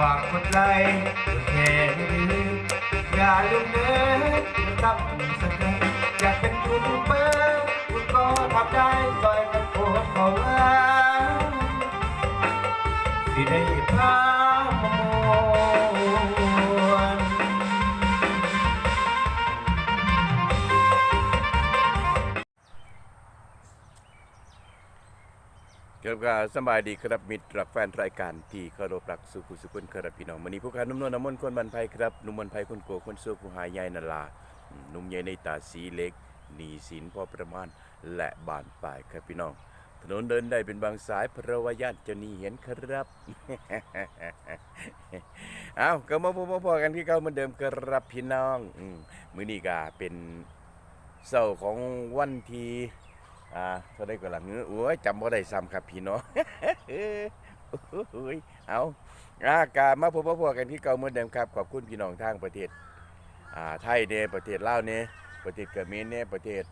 ไกลแค่นี้อย่าลืมเนื้อกับสักครอยากเป็นยูทูบเบอร์คุณก็ทำได้ซอยกันโคตรขอว่าสิได้พา ครับก็สบายดีครับมิตรรักแฟนรายการที่เคารพรักสุขุสุขุนครับพี่น้องวันนี้ผู้การนุ่มนวลน้ำมนต์คนบันไพครับนุ่มบันไพคนโกคนสู้ผู้หายใหญ่นาลาหนุ่มใหญ่ในตาสีเล็กหนีสินพอประมาณและบานปลายครับพี่น้อง ถนนเดินได้เป็นบางสายเพราะว่าญาติจะนี่เห็นครับเอาก็มาพบมาพอกันที่เก่าเหมือนเดิมครับพี่น้องอมือนี้ก็เป็นเสาร์ของวันที่ อ่าเท่าได้ก็หลังเงื้อโอ้ยจำบ่ได้ซ้ำครับพี่น้องโอ้ยเอาอากามาพบพบกันที่เก่าเหมือนเดิมครับ ขอบคุณพี่น้องทางประเทศอ่าไทยเนี่ยประเทศลาวเนี่ยประเทศเขมรเนี่ยประเทศ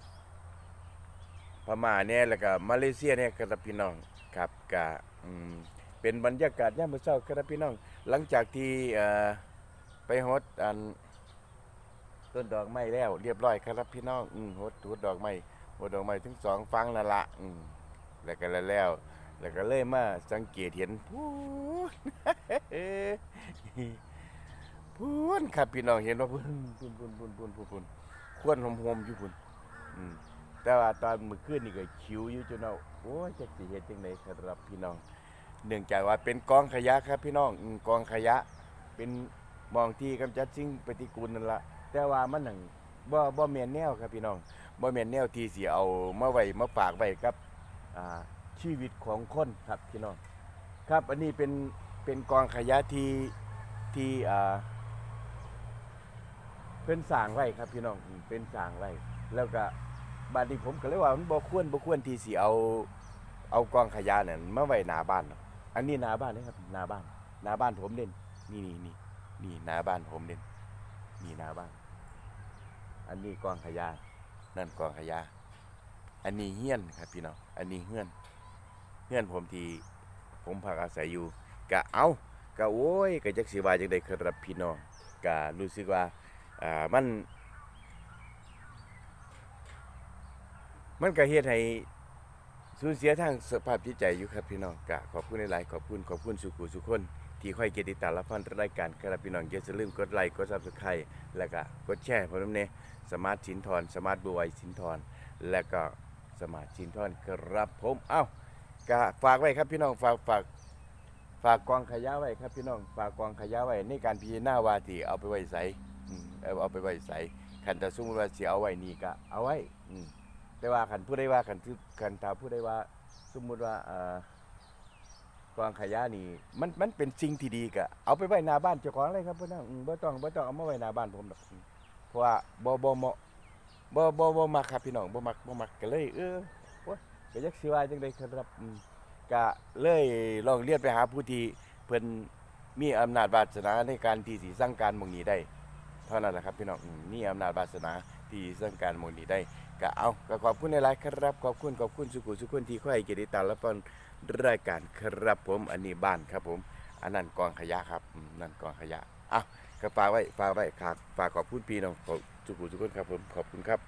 พม่าเนี่ยแล้วก็มาเลเซียเนี่ยครับพี่น้องครับก็อืมเป็นบรรยากาศยามมื้อเช้าครับพี่น้อง หลังจากที่อ่ไปฮดอันต้นดอกไม้แล้ว เรียบร้อยครับพี่น้องอืมฮดฮดดอกไม้ บดอกไม้ถึงสองฟังนั่นละอืมแล้วก็แล้วแล้วแล้วก็เลยมาสังเกตเห็นพูนพูนครับพี่น้องเห็นว่าพูนพูนพูนพูนพูนพูนพูนควนหอมๆอยู่พูนอืมแต่ว่าตอนมื้อคืนนี่ก็คิวอยู่จนเอาโอ้ยจักสิเฮ็ดจังไดครับพี่น้อง เนื่องจากว่าเป็นกองขยะครับพี่น้องกองขยะ เป็นมองที่กำจัดสิ่งปฏิกูลนั่นละแต่ว่ามันหนัง บ่บ่แม่นแนวครับพี่น้องบ่แม่นแนวที่สิเอามาไว้มาฝากไว้กับอ่าชีวิตของคนครับพี่น้องครับอันนี้เป็นเป็นกองขยะที่ที่อ่าเป็นสร้างไว้ครับพี่น้องเป็นสร้างไว้แล้วก็บัดนี้ผมก็เลยว่ามันบ่ควรบ่ควรที่สิเอาเอากองขยะนั่นมาไว้หน้าบ้านอันนี้หน้าบ้านนี่ครับหน้าบ้านหน้าบ้านผมเด่นนี่นี่นี่นี่หน้าบ้านผมเด่นนี่หน้าบ้าน อันนี้กองขยะนั่นกองขยะอันนี้เฮี้ยนครับพี่น้องอันนี้เฮือนเฮือนผมที่ผมพักอาศัยอยู่กะเอากะโอ้ยกะจักสิว่าจังได๋ครับพี่น้องกะรู้สึกว่าอ่ามัน มันก็เฮ็ดให้สูญเสียทางสภาพจิตใจอยู่ครับพี่น้องกะขอบคุณหลายๆขอบคุณขอบคุณสุขุสุขคน ที่ค่อยเกียรติดตามรับฟังรายการครับพี่น้องอย่าลืมกดไลค์กด Subscribe แล้วก็กดแชร์ผมนำแน่สมาร์ทสินทรสมาร์ทบัวยสินทรและก็สมาร์ทสินทรครับผมเอ้าก็ฝากไว้ครับพี่น้องฝากฝากฝากกองขยะไว้ครับพี่น้องฝากกองขยะไว้ในการพิจารณาวาทีเอาไปไว้ใส่เอาไปไว้ใส่คันแต่สมมว่าเสิเอาไว้นี่ก็เอาไว้แต่ว่าคันผู้ใดว่าคันที่คันถ้าผู้ใดว่าสมมุติว่าเอ่อ กองขยะนี่มันมันเป็นสิ่งที่ดีก็เอาไปไว้หน้าบ้านเจ้าของเลยครับเพี่อน้องอืมบ่ต้องบ่ต้องเอามาไว้หน้าบ้านผมหรอกเพราะว่าบ่บ่เหมาะบ่บ่บ่มักครับพี่น้องบ่มักบ่มักก็เลย เออโอ้ยก็ยักสิว่าจังได๋ครับอืมก็เลยลองเรียนไปหาผู้ที่เพิ่นมีอำนาจวาสนาในการที่สิสั่งการหม่องนี้ได้ เท่านั้นแหละครับพี่น้องอืมมีอำนาจวาสนา ที่สั่งการมูลนี้ได้ก็เอาก็ขอบคุณในหลายๆครับ ขอบคุณขอบคุณสุขุสุขุนที่คอยเกียรติตาและพอนรายการครับผมอันนี้บ้านครับผม อันนั้นกองขยะครับนั่นกองขยะอะก็ฝากไว้ฝากไว้ครับฝากขอบคุณพี่น้องขอทุกผู้ทุกคนครับผมขอบคุณครับ